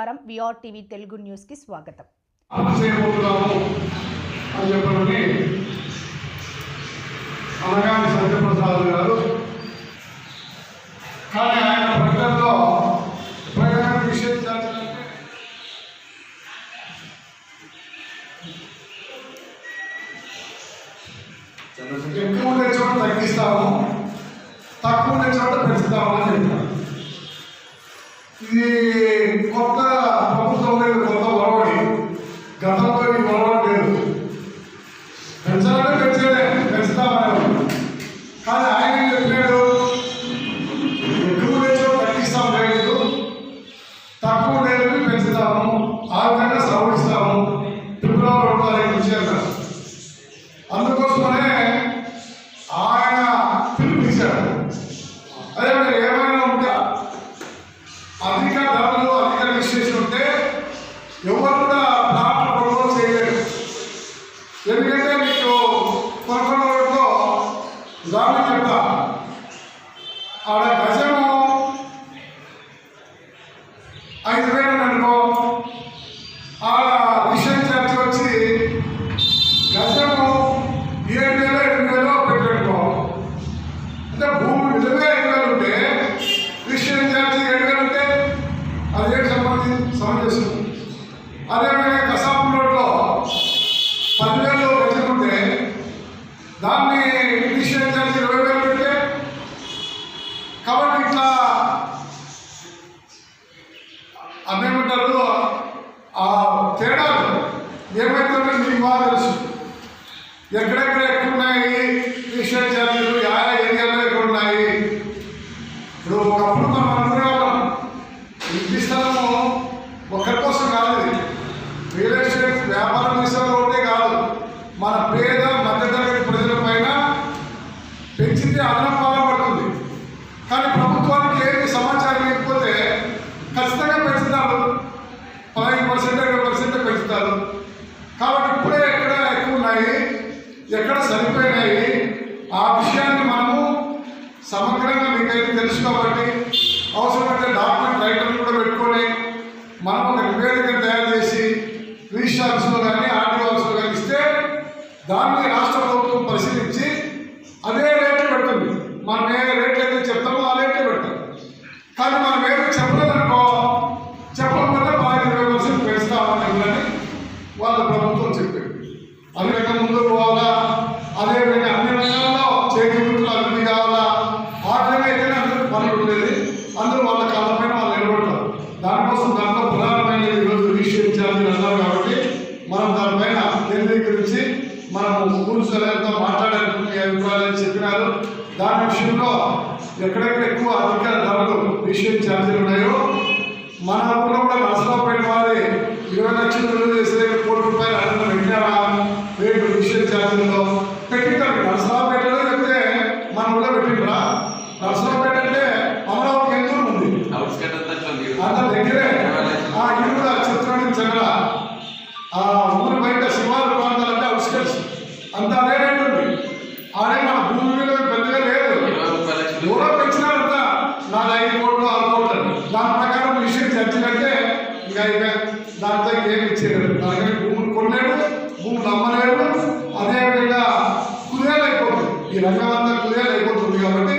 నమస్కారం. VR TV Telugu స్వాగతం. చేయబోతున్నాము అని చెప్పని అనగాని సత్యప్రసాద్ గారు. కానీ ఆయన ప్రకటనలో ప్రకటన నిషేధించాలంటే ఎక్కువ ఉండే చోట తగ్గిస్తాము. తక్కువ ఉండే చోట పెంచుతాము అని చెప్పారు. ఇది ఏమైతుందో మీకు బాగా తెలుసు ఎక్కడెక్కడ ఎక్కువ ఉన్నాయి విషయం యా ఏరియాలో ఎక్కడ ఉన్నాయి ఇప్పుడు ఒకప్పుడు మనం అనుకునేవాళ్ళం ఇంటి స్థలము ఒకరి కోసం కాదు రియల్ ఎస్టేట్ వ్యాపారం చేసేవాళ్ళు ఒకటే కాదు. మన పేద మధ్యతరగతి ప్రజల పైన పెంచితే అదనం పడుతుంది కానీ ప్రభుత్వానికి ఏమి సమాచారం లేకపోతే ఖచ్చితంగా పెంచుతారు పదహైదు పర్సెంట్ ఇరవై పర్సెంట్ పెంచుతారు కాబట్టి ఇప్పుడే ఎక్కడ ఎక్కువ ఉన్నాయి ఎక్కడ సరిపోయినాయి ఆ విషయాన్ని మనము సమగ్రంగా మీకైతే తెలుసు కాబట్టి అవసరమైతే డాక్టర్ రైటర్లు కూడా పెట్టుకొని మనం ఒక నివేదిక తయారు చేసి రిజిస్టర్ ఆఫీసులో కానీ ఆర్టీఓ ఆఫీసులో కానీ ఇస్తే దాన్ని రాష్ట్ర ప్రభుత్వం పరిశీలించి అదే రేట్లు పెడుతుంది మనం ఏ రేట్లు అయితే చెప్తామో ఆ రేట్లే పెడతాం కానీ మనం ఏమి చెప్పలేదనుకో చెప్పకపోతే పదహైదు ఇరవై పర్సెంట్ పెంచుతామని ఇవ్వాలని వాళ్ళ ప్రభుత్వం చెప్పింది అన్ని రకం ముందుకు పోవాలా అదే విధంగా అన్ని రంగాల్లో చేతి వృత్తులు అభివృద్ధి కావాలా ఆ విధంగా అయితేనే అందరూ పనులు ఉండేది అందరూ వాళ్ళ కాళ్ళపైన వాళ్ళు నిలబడతారు దానికోసం దాంట్లో ప్రధానమైనది ఈరోజు రిజిస్ట్రేషన్ ఛార్జీలు అన్నారు కాబట్టి మనం దానిపైన కేంద్రీకరించి మనం కూర్చోలేతో మాట్లాడాలని మీ అభిప్రాయాలు చెప్పినారు దాని విషయంలో ఎక్కడెక్కడ ఎక్కువ అధిక ధరలు రిజిస్ట్రేషన్ ఛార్జీలు ఉన్నాయో మన ఊళ్ళో కూడా నష్టపోయిన వారి ఇరవై లక్షలు విలువ చేసే కోటి రూపాయలు అడిగిన పెట్టారా? రేపు రిజిస్ట్రేషన్ ఛార్జీల్లో పెట్టింటారు. నరసరావుపేటలో చెప్తే మన ఊళ్ళో పెట్టిండ్రా? నరసరావుపేట అంటే అమరావతి ఎంత దూరం ఉంది అంతా దగ్గరే. ఆ ఇల్లు కూడా చిత్రానికి చంద్ర ఆ ఊరు బయట శివారు ప్రాంతాలంటే అవుట్స్కట్స్ అంత అదే రేటు ఉంది ఆడే మన భూమి మీద పెద్దగా లేదు ఇరవై ముప్పై లక్షలు ఎవరో పెంచినారంట నాది ఐదు కోట్లు ఆరు కోట్లు అని. దాని ప్రకారం విషయం చర్చలంటే ఇంకా ఇక దాంతో ఏమి ఇచ్చేయలేదు దానికని భూములు కొనలేడు భూములు అమ్మలేడు అదేవిధంగా కుదేలు అయిపోతుంది ఈ రంగం అంతా కుదేలు అయిపోతుంది కాబట్టి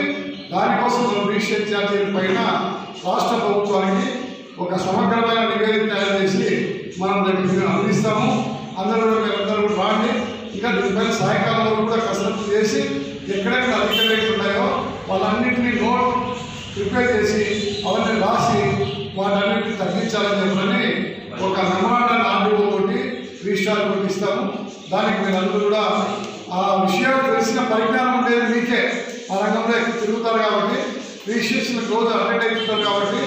దానికోసం మనం రిజిస్ట్రేషన్ ఛార్జీల పైన రాష్ట్ర ప్రభుత్వానికి ఒక సమగ్రమైన నివేదిక తయారు చేసి మనం దానికి అందిస్తాము. అందరూ మీరందరూ రాండి. ఇంకా దీనిపైన సాయంకాలంలో కూడా కసరత్తు చేసి ఎక్కడెక్కడ అధిక రేట్లు ఉన్నాయో వాళ్ళన్నింటినీ నోట్ ప్రిపేర్ చేసి అవన్నీ రాసి వాటన్నిటిని తగ్గించాలని చెప్పని ఒక మెమరాండం ఆర్డీఓ తోటి రీస్టార్ పంపిస్తాము దానికి మీరు అందరూ కూడా ఆ విషయాలు తెలిసిన పరిజ్ఞానం ఉండేది మీకే. ఆ రంగంలో ఎక్కువ తిరుగుతారు కాబట్టి రిజిస్ట్రేషన్ రోజు అటెండ్ అవుతుంటారు కాబట్టి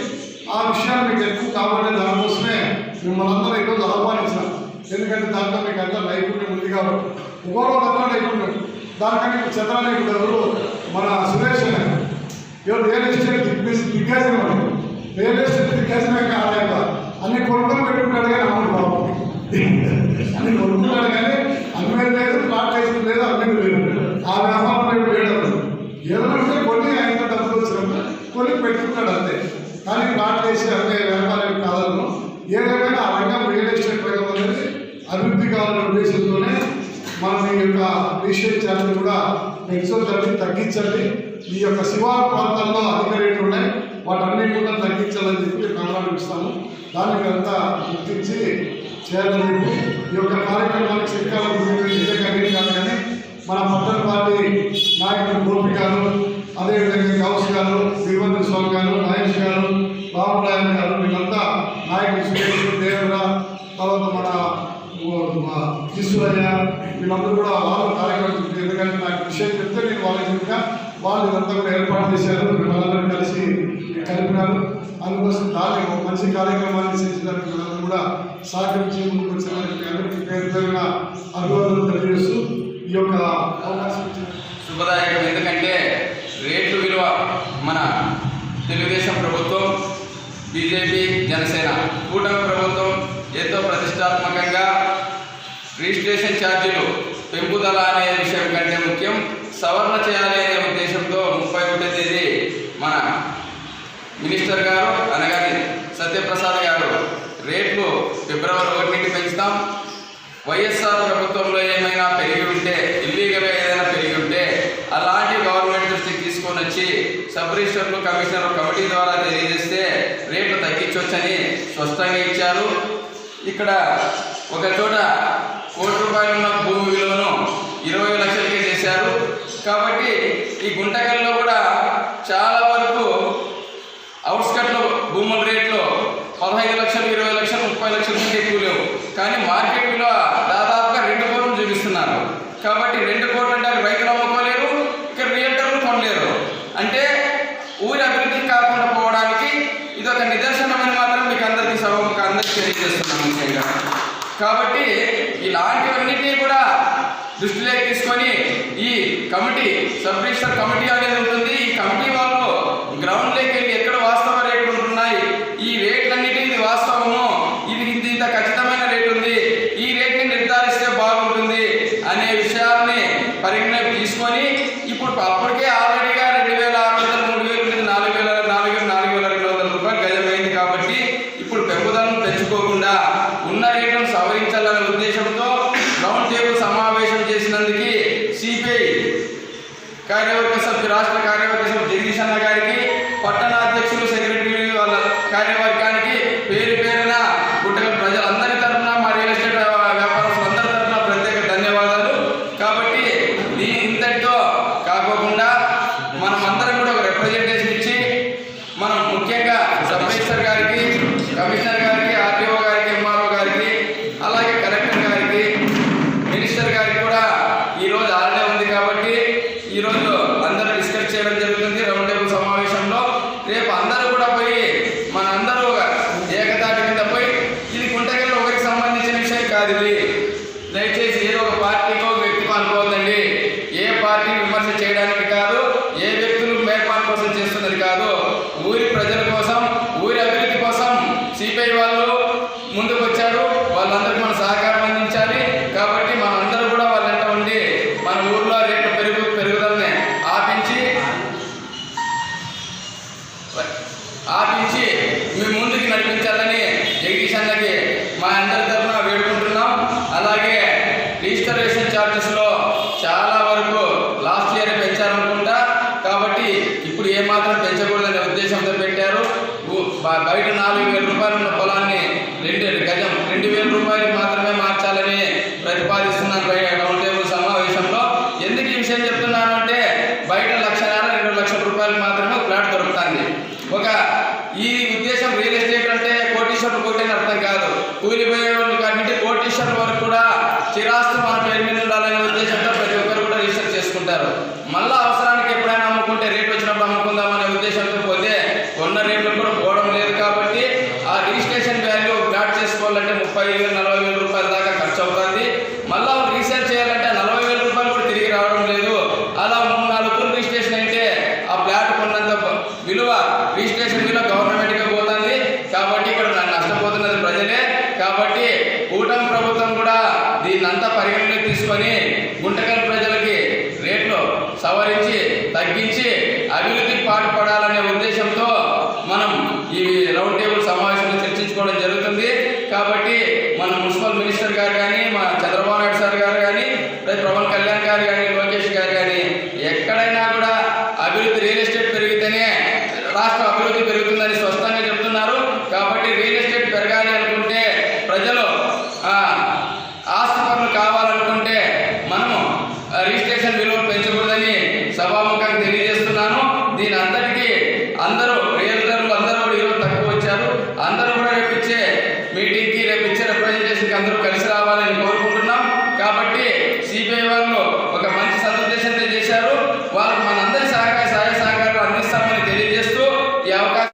ఆ విషయాలు మీకు ఎక్కువ కావాలనే దానికోసమే మిమ్మల్ని అందరూ ఈరోజు ఆహ్వానించినాం ఎందుకంటే దాంట్లో మీకు అంతా నైపుణ్యం ఉంది కాబట్టి. ఒకరో అంతా నైపుణ్యం. దానికంటే ఇప్పుడు చంద్రనాయకుడు ఎవరు మన సురేష్ ఇవాళ రియల్ ఎస్టేట్ దిగ్గజ దిగ్గజం అండి రియల్ ఎస్టేట్ దిగ్గజమే కాలేక అన్ని కొనుగోలు పెట్టుకుంటాడు కానీ అమలు బాబు అన్ని కొనుక్కున్నాడు కానీ అమ్మే లేదు ప్లాట్ అయితే లేదు అమ్మే లేదు. ఆ వ్యాపారం లేదు. లేడు ఏదంటే కొన్ని ఆయన డబ్బులు వచ్చినప్పుడు కొన్ని పెట్టుకున్నాడు అంతే. కానీ ప్లాట్ వేసి అమ్మే వ్యాపారం కాదను ఏదేమైనా ఆ రంగం రియల్ ఎస్టేట్ రంగం అనేది అభివృద్ధి కావాలనే ఉద్దేశంతోనే మనం ఈ యొక్క రిజిస్ట్రేషన్ ఛార్జీలు కూడా పెంచొద్దండి తగ్గించండి. ఈ యొక్క శివారు ప్రాంతాల్లో అధిక రేట్లు ఉన్నాయి. వాటన్నిటి కూడా తగ్గించాలని చెప్పి కమలాలు ఇస్తాము దాన్ని అంతా గుర్తించి చేయాలని ఈ యొక్క కార్యక్రమానికి శ్రీకారం నిజంగా కాదు కానీ మన పట్టణ పార్టీ నాయకులు గోపి గారు అదేవిధంగా కౌస్ గారు శ్రీవంత స్వామి గారు మహేష్ గారు బాబురాయన్ గారు వీళ్ళంతా నాయకులు సురేష్ దేవరా తర్వాత మన ఈశ్వరయ్య వీళ్ళందరూ కూడా వాళ్ళు కార్యక్రమం ఎందుకంటే నాకు విషయం చెప్తే నేను వాళ్ళకి ఇంకా వాళ్ళు ఇదంతా కూడా ఏర్పాటు చేశారు. మిమ్మల్ని కలిసి కలిపినారు. అందుకోసం దాన్ని ఒక మంచి కార్యక్రమాన్ని చేసేదానికి వీళ్ళందరూ కూడా సహకరించి ముందుకు వచ్చినందుకు అందరికీ పేరు పేరున అభివాదాలు తెలియజేస్తూ ఈ యొక్క అవకాశం శుభదాయకం. ఎందుకంటే రేట్లు విలువ మన తెలుగుదేశం ప్రభుత్వం బీజేపీ జనసేన కూటమి ప్రభుత్వం ఎంతో ప్రతిష్టాత్మకంగా రిజిస్ట్రేషన్ ఛార్జీలు పెంపుదల అనే విషయం కంటే ముఖ్యం. సవరణ చేయాలి అనే ఉద్దేశంతో ముప్పై ఒకటో తేదీ మన మినిస్టర్ గారు అనగానే సత్యప్రసాద్ గారు. రేట్లు ఫిబ్రవరి ఒకటి నుండి పెంచుతాం. వైఎస్ఆర్ ప్రభుత్వంలో ఏమైనా పెరిగి ఉంటే ఇల్లీగల్గా ఏదైనా పెరిగి ఉంటే అలాంటి గవర్నమెంట్ దృష్టికి తీసుకొని వచ్చి సబ్ రిజిస్టర్లు కమిషనర్ కమిటీ ద్వారా తెలియజేస్తే రేట్లు తగ్గించవచ్చని స్పష్టంగా ఇచ్చారు. ఇక్కడ ఒక చోట కోటి రూపాయలు ఉన్న భూమి విలువను ఇరవై లక్షలకే చేశారు. కాబట్టి ఈ గుంటకల్లో కూడా చాలా అవుట్స్కట్లో భూముల రేట్లు పదహైదు లక్షలు ఇరవై లక్షలు ముప్పై లక్షల నుంచి ఎక్కువ లేవు. కానీ మార్కెట్ విలువ దాదాపుగా రెండు కోట్లు చూపిస్తున్నారు. కాబట్టి రెండు కోట్లు అంటే రైతులు అమ్ముకోలేరు ఇక్కడ రియల్టర్లు కొనలేరు. అంటే ఊరి అభివృద్ధి కాకుండా పోవడానికి ఇది ఒక నిదర్శనమని మాత్రం మీకు అందరికీ సభకు అందరికీ తెలియజేస్తున్నాను ముఖ్యంగా. కాబట్టి ఇలాంటివన్నింటినీ కూడా దృష్టిలోకి తీసుకొని ఈ కమిటీ సబ్ రిజిస్టర్ కమిటీ అనేది ఉంటుంది. ఈ కమిటీ వాళ్ళు कार्यवर्ग सब राष्ट्र कार्यवर्ग सब जगदीश नगर की మళ్ళా అవసరానికి ఎప్పుడైనా అమ్ముకుంటే రేట్ వచ్చినప్పుడు అమ్ముకుందామనే ఉద్దేశంతో పోతే ఉన్న రేట్లు కూడా పోవడం లేదు కాబట్టి ఆ రిజిస్ట్రేషన్ వాల్యూ ఫ్లాట్ చేసుకోవాలంటే ముప్పై వేలు నలభై వేల రూపాయల దాకా ఖర్చు అవుతుంది మళ్ళా రీసేల్ చేయాలంటే నలభై వేల రూపాయలు కూడా తిరిగి రావడం లేదు. అలా మూడు నాలుగు రిజిస్ట్రేషన్ అయితే ఆ ప్లాట్ కొన్నంత విలువ రిజిస్ట్రేషన్ విలువ గవర్నమెంట్గా పోతుంది. కాబట్టి ఇక్కడ నష్టపోతున్నది ప్రజలే. కాబట్టి కూటమి ప్రభుత్వం కూడా దీన్నంతా పరిగణలోకి తీసుకొని గుంటక మన మున్సిపల్ మినిస్టర్ గారు కానీ మా